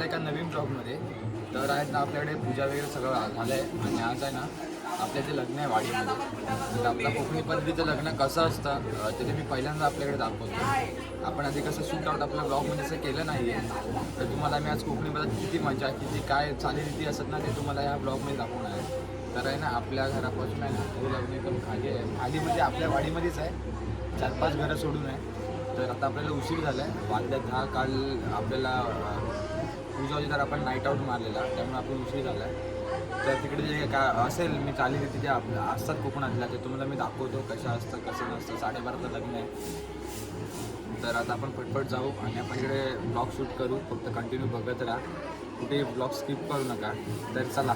आपल्या एका नवीन ब्लॉगमध्ये. तर आहेत ना आपल्याकडे पूजा वगैरे सगळं झालं आहे आणि आज आहे ना आपल्या जे लग्न आहे वाडीमध्ये. तर आपल्या कोकणी पद्धतीचं लग्न कसं असतं अं, ते मी पहिल्यांदा आपल्याकडे दाखवतो. आपण आधी कसं शूट आउट आपल्या ब्लॉगमध्ये असं केलं नाही आहे तर तुम्हाला मी आज कोकणी पद्धत किती मजा किती काय चालीरीती असत ना ते तुम्हाला या ब्लॉगमध्ये दाखवणार आहे. तर आहे ना आपल्या घरापासून आहे ना हे लग्न एकदम खाली आहे. खाली म्हणजे आपल्या वाडीमध्येच आहे. चार पाच घरं सोडून आहे. तर आता आपल्याला उशीर झाला आहे वाद्यात दहा काल आपल्याला अं, पूजा तर आपण नाईट आऊट मारलेला त्यामुळे आपण उशीर झाला आहे तर तिकडे जे काय असेल मी चालीरीती तिथे आपल्या असतात कोकणातल्या ते तुम्हाला मी दाखवतो कशा असतं कसं नसतं साडेबाराचं लग्न आहे. तर आता आपण पटपट जाऊ आणि आपण इकडे ब्लॉग शूट करू फक्त कंटिन्यू बघत राहा. कुठे ब्लॉग स्किप करू नका. तर चला.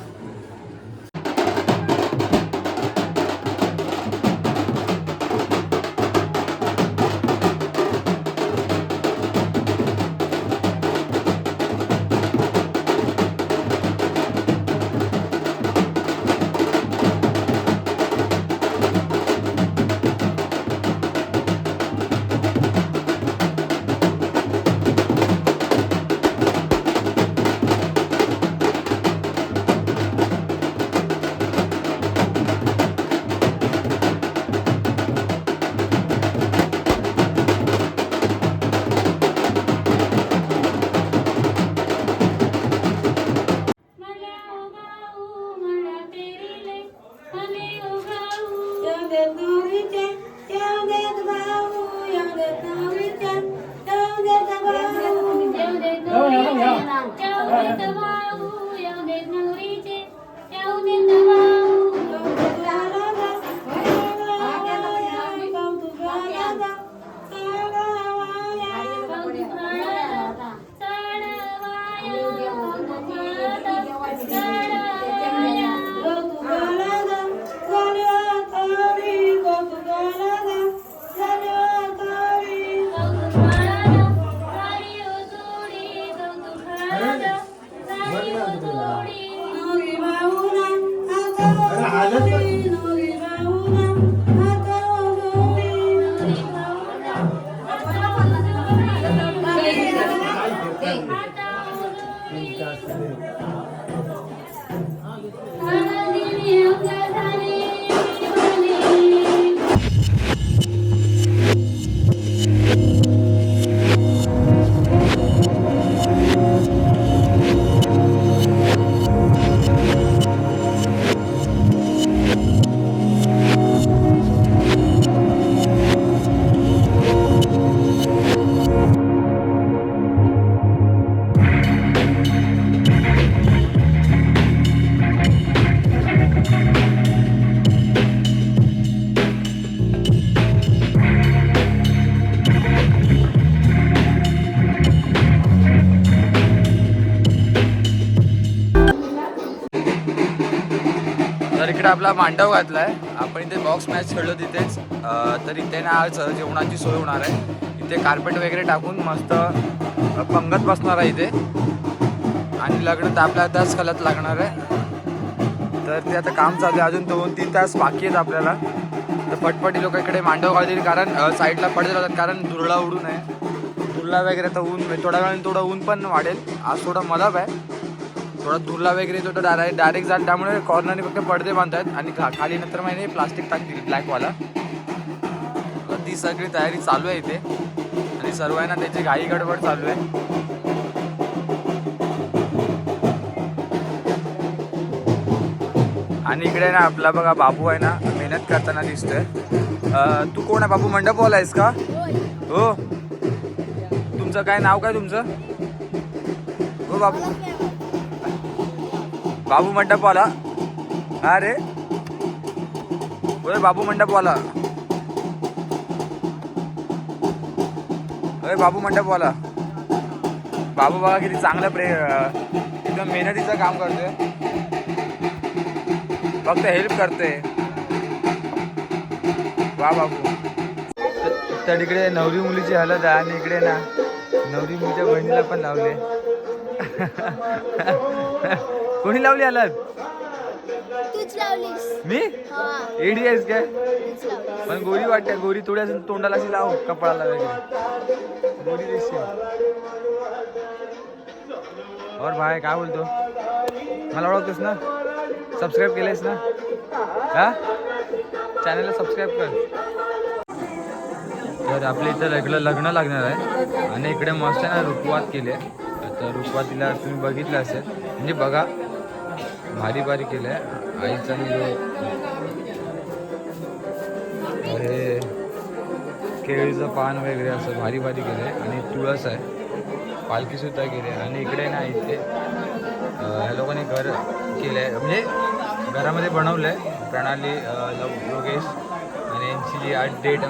आपला मांडव घातलाय. आपण इथे बॉक्स मॅच खेळलो तिथेच. तर इथे ना आज जेवणाची सोय होणार आहे. इथे कार्पेट वगैरे टाकून मस्त पंगत बसणार आहे इथे. आणि लग्न तर आपल्या त्याच कलत लागणार आहे. तर ते आता काम चालू आहे. अजून दोन तीन तास बाकी आहेत आपल्याला. तर पटपटी लोक इकडे मांडव घालतील कारण साईडला पडले राहतात कारण धुरळा उडून आहे धुरळा वगैरे तर ऊन थोड्या वेळाने थोडं ऊन पण वाढेल. आज थोडं मलब आहे. थोडा धुरला वगैरे तो डायरेक्ट डायरेक्ट जाईल त्यामुळे कॉर्नरने फक्त पडदे बांधतात आणि खा- खाली नंतर माहिती प्लास्टिक टाकतील ब्लॅकवाला ती सगळी तयारी चालू आहे इथे. आणि सर्व आहे ना त्याची घाई गडबड चालू आहे. आणि इकडे ना आपला बघा बाबू आहे ना मेहनत करताना दिसतोय. तू कोण आहे बाबू? मंडपवाला आहेस का? हो. तुमचं काय नाव काय तुमचं? हो बाबू. बाबू मंडपवाला. अरे ओय बाबू मंडपवाला. अरे बाबू मंडपवाला. बाबू बघा किती चांगलं प्रे एकदम मेहनतीचं काम करतोय. फक्त हेल्प करते वा बाबू. तर इकडे नवरी मुलीची हलत आहे आणि इकडे ना नवरी मुलीच्या बहिणीला पण लावले कोणी लावली तूच लावलीस. मी? हा. एडी आहेस काय पण गोरी वाटते गोरी थोड्या तोंडाला अशी लाव कपाळाला वगैरे गोरी दिसते. और भाई काय बोलतो? मला ओळखतोस ना? सबस्क्राईब केलेस ना? हा? चॅनलला सबस्क्राईब कर. तर आपल्या इथं लग्न लग्न लागणार आहे. आणि इकडे मस्त आहे ना रुखवात केले. तर रुखवातीला तुम्ही बघितलं असेल. म्हणजे बघा भारी भारी केलं आहे आईचा आणि हे केळीचं पान वगैरे असं भारी भारी केलं आहे आणि तुळस आहे. पालखीसुद्धा केली आहे. आणि इकडे ना इथे ह्या लोकांनी घर केलं आहे म्हणजे घरामध्ये बनवलं आहे प्रणाली लव योगेश आणि यांची जी आज डेट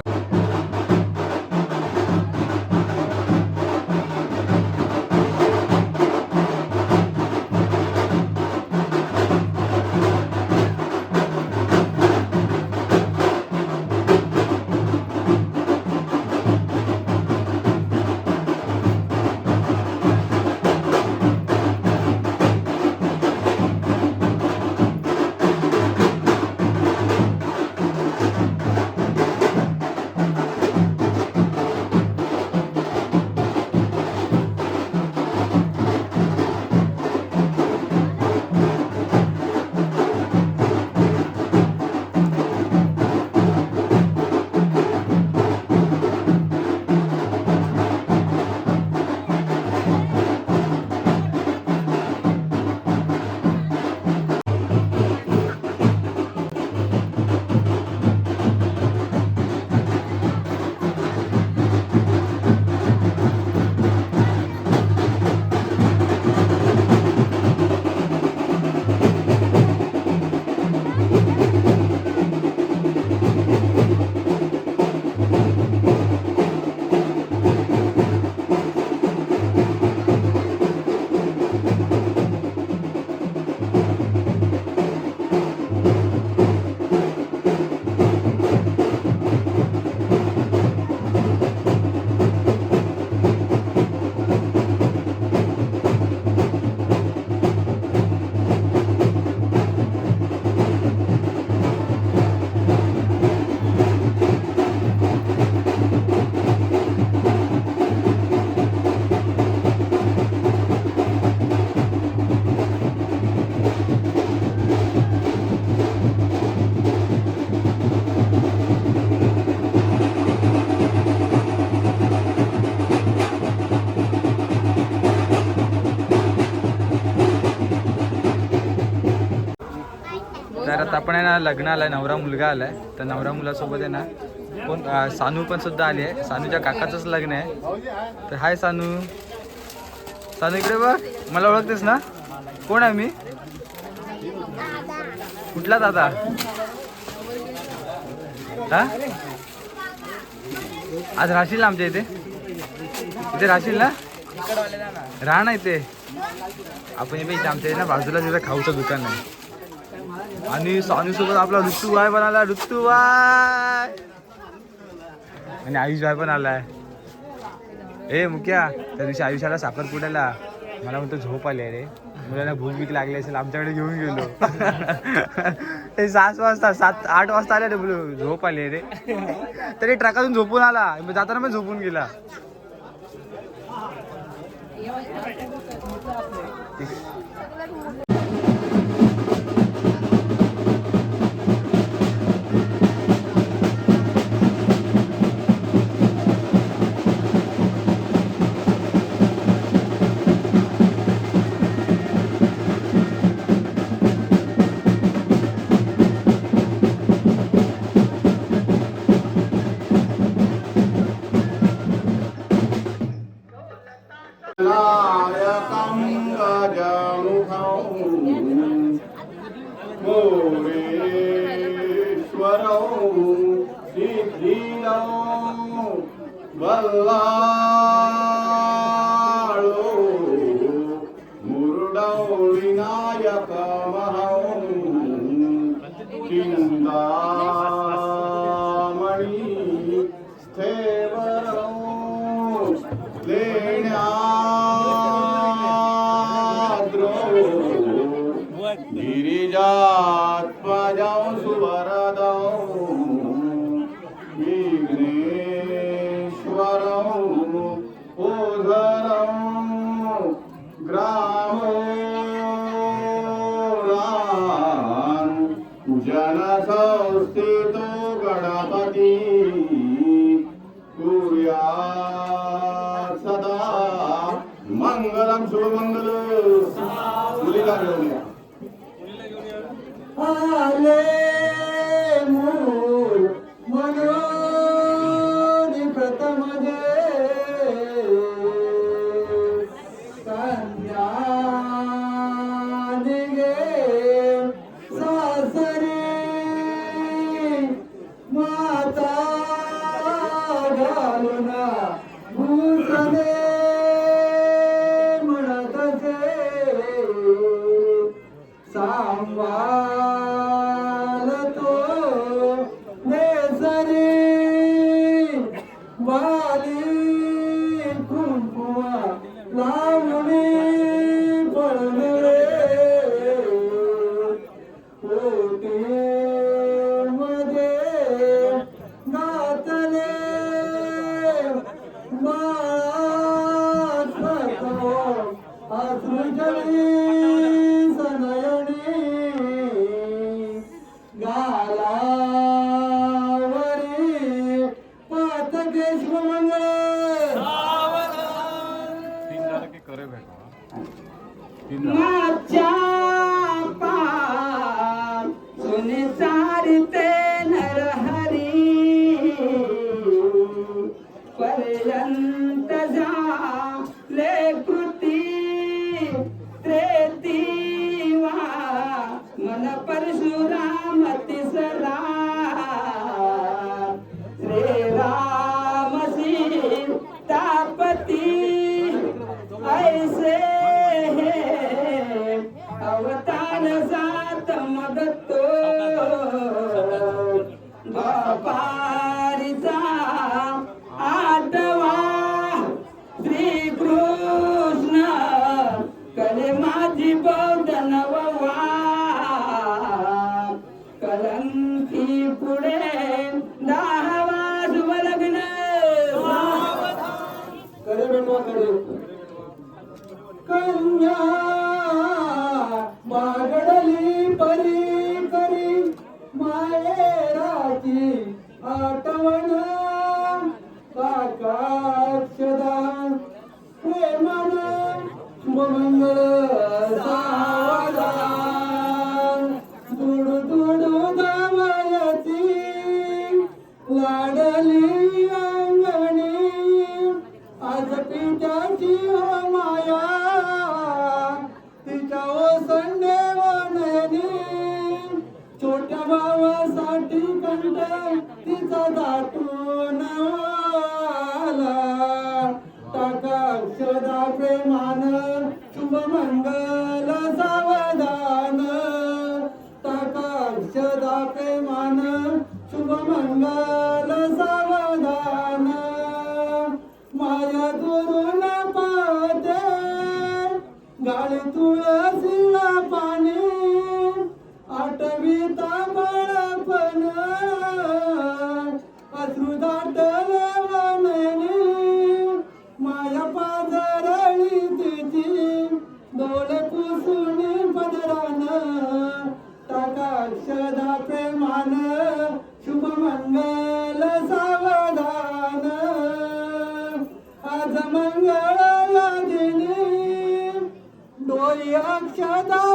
आता आपण आहे ना लग्न आलाय नवरा मुलगा आलाय. तर नवरा मुलासोबत आहे ना कोण सानू पण सुद्धा आली आहे. सानूच्या काकाचंच लग्न आहे. तर हाय सानू. सानू इकडे बघ. मला ओळखतेस ना? कोण आहे मी? कुठला दादा? हा? आज राहशील ना आमच्या इथे? इथे राहशील ना? राहा ना इथे. आपण इथे इथे आमच्या इथे ना बाजूला तिथं खाऊचं दुकान आहे. आणि सानू सोबत आपला ऋतू बाय पण आला ऋतू वाय आणि आयुष बाय पण आलाय ए मुख्या त्या दिवशी आयुष्याला साखरपुड्याला मला म्हणतो झोप आली आहे रे. मुलांना भूक बीक लागली असेल आमच्याकडे घेऊन गेलो. ते सात वाजता सात आठ वाजता आले रे बोलू झोप आली रे. तरी ट्रकातून झोपून आला. जाताना पण झोपून गेला. माझ्या सुने सारते साठी कंड तिचा दाटून आला. टाका औषधा प्रेमान शुभ मंगल सावधान. टाका औषधा प्रेमान शुभ मंगल सावधान. माया दुरून पाहते गाडी तुळशीला पाणी आठवीता बाळपण अश्रू दाटले माया पाजरळी तिची डोळे पुसुनी पदरान टाका अक्षदा प्रेमान शुभ मंगल सावधान. आज मंगळ यादिनी डोळी अक्षदा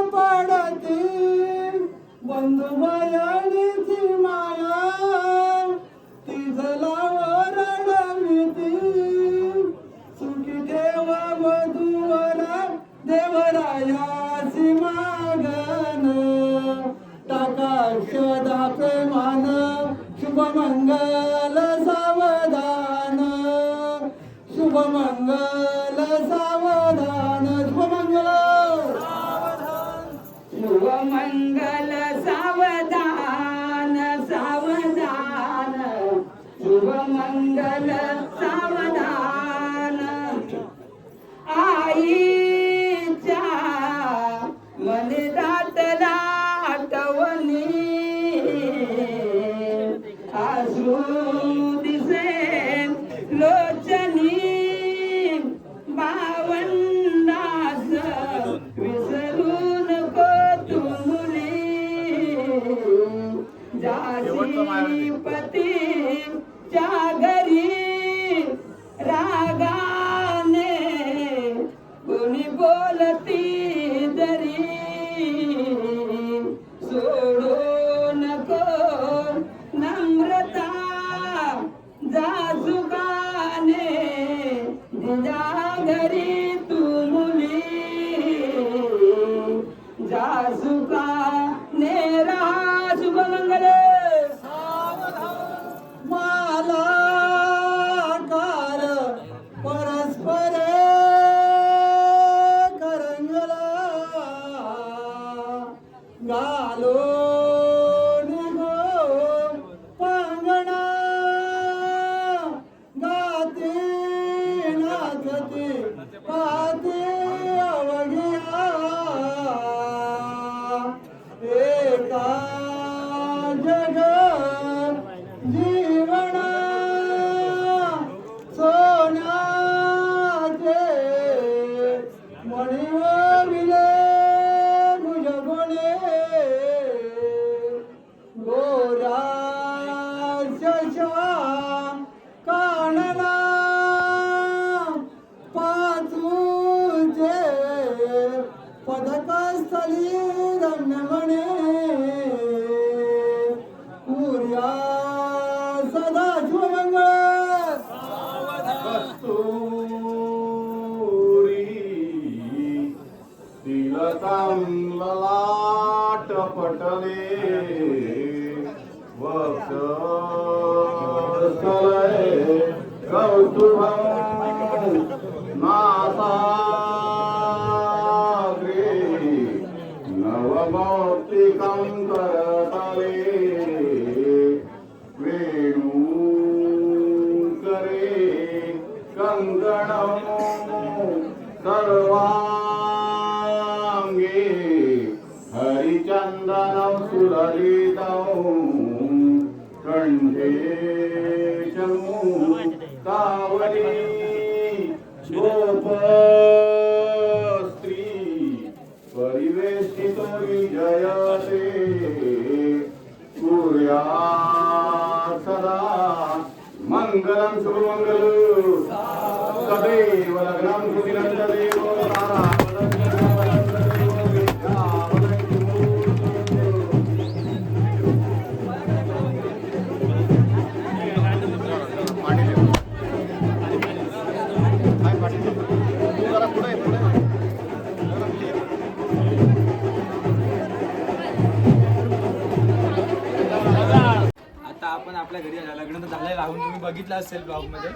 आपल्या घरी आलो. लग्न तर झालंय. राहून तुम्ही बघितलं असेल ब्लॉगमध्ये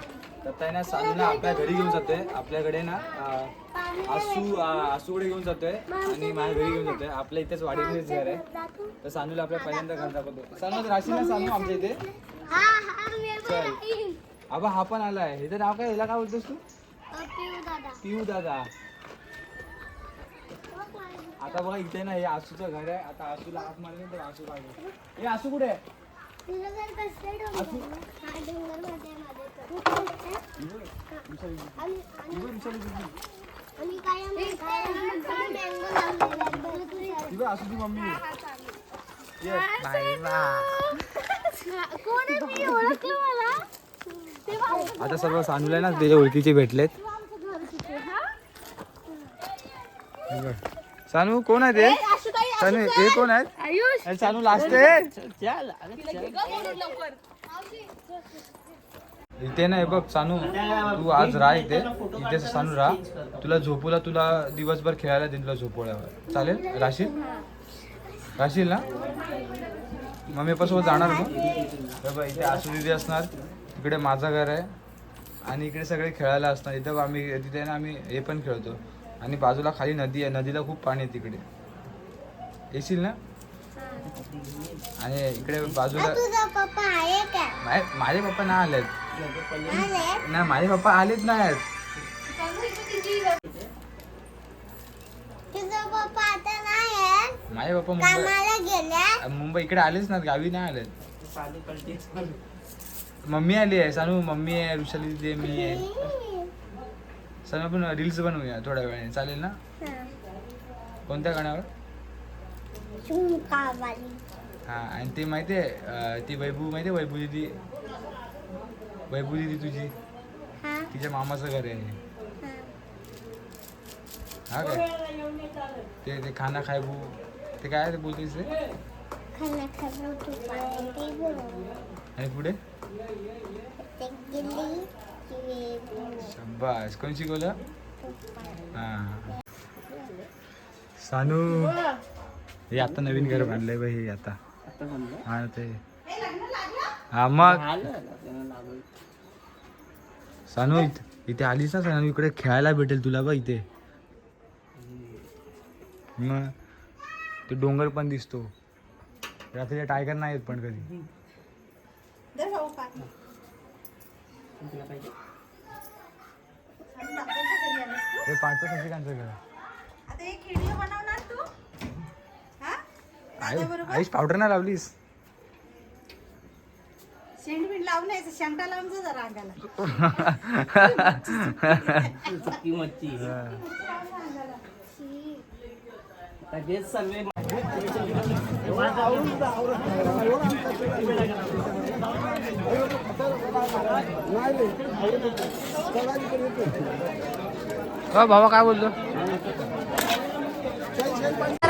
तर ताईना सानूला आपल्या घरी घेऊन जातोय आपल्याकडे ना आसू आसूकडे घेऊन जातोय आणि माझ्या घरी घेऊन जातोय आपल्या इथेच वाडीमध्येच घर आहे. तर सानूला आपल्या पहिल्यांदा घर दाखवतो. सानू राशील ना सानू आमच्या इथे. हा हा चल. आबा हा पण आलाय ह्याचं नाव काय? ह्याला काय बोलतोस तू? पिऊ दादा. आता बघा इथे ना हे आसूचं घर आहे. आता आसूला हात मारले तर आसू काढले हे आसू कुठे आहे? ती मम्मी आता सर्व सानूला ना त्याच्या ओळखीचे भेटलेत. सानू कोण आहे ते? सानू हे कोण आहेत? अरे सानू लास्ट आहे. इथे नाही बघ सानू तू आज राह इथे. इथे सानू राह. तुला झोपूला तुला दिवसभर खेळायला देईन तुला झोपवल्यावर. चालेल? राशील? राशील ना? मम्मी सोबत जाणार बघ इथे आसू दिदी असणार. तिकडे माझं घर आहे. आणि इकडे सगळे खेळायला असणार. इथं आम्ही तिथे ना आम्ही हे पण खेळतो. आणि बाजूला खाली नदी आहे. नदीला खूप पाणी आहे तिकडे. येशील ना? आणि इकडे बाजूला. तुझा पप्पा आहे का? मा- माझे पप्पा नाही आलेत. आले नाही माझे पप्पा आलेच नाहीत तुझा पप्पा आता नाही आहे? माझे पप्पा मुंबई कामाला गेल्या? मुंबई इकडे आलेच नाहीत गावी नाही आलेत. मम्मी आली आहे सानू मम्मी आहे ऋषाली दिदी आहे, मी आहे. सानू आपण रील्स बनवूया थोड्या वेळाने. चालेल ना? कोणत्या गाण्यावर? हा आणि ते माहिती आहे ती वैभू माहिती आहे वैभू दिदी? वैभू दिदी तुझी? हा. तिच्या मामाचं घर आहे. हा. हा काय? ते ते खाना खायबू ते काय ते बोलतेस ते खाना आणि पुढे? ते शाबास. कोण शिकवलं? हा. सानू. हे आता नवीन घर बांधलंय बाई हे आता. हा ते. हा मग. सानू इथ- इथे आलीस ना सानू? इकडे खेळायला भेटेल तुला बघ इथे. मग. ते डोंगर पण दिसतो. रात्रीचे टायगर नाही येत पण कधी. हे. पाच शशिकांचं घर आता एक व्हिडिओ बनवणार तू हा आई- आईश पावडर नाही लावलीस? शेंडबीड लावून यायचं शेंटा लावून जा जरा अंगाला. हा भावा काय बोलतो?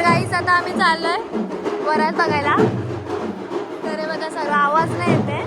गाईस काहीच आता आम्ही चाललोय वरात बघायला. तर बघा सगळं आवाज नाही येते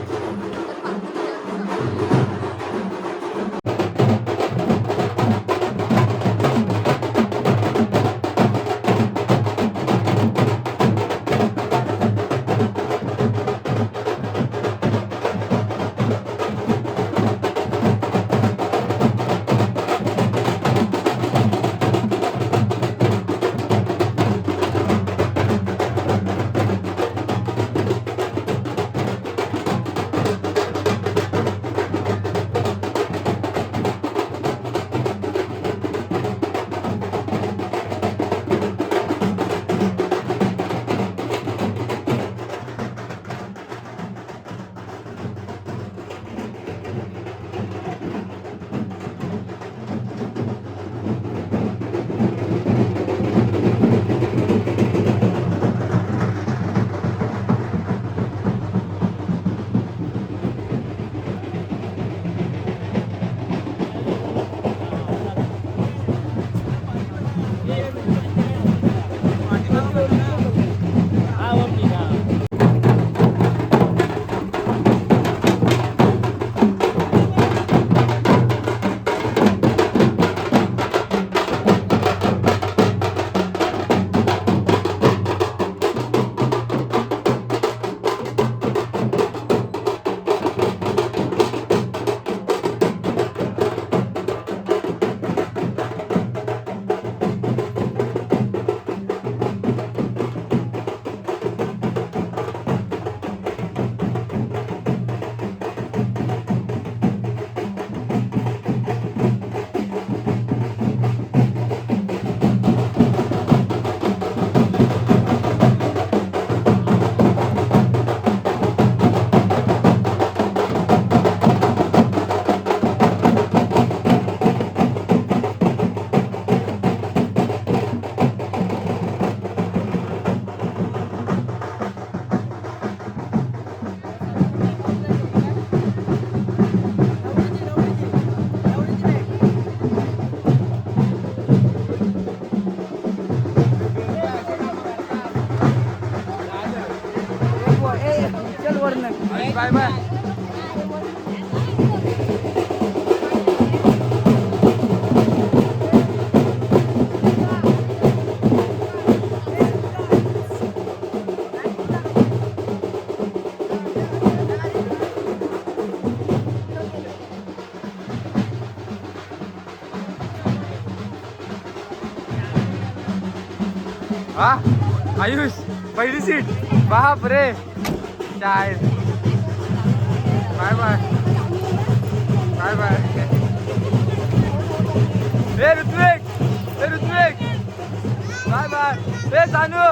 हा आयुष पहिली सीट बाप रे काय बाय बाय बाय बाय ए ऋत्विक ए ऋत्विक बाय बाय ए सानू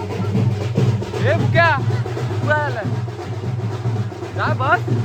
ए बुक्या कुठं आलाय काय बस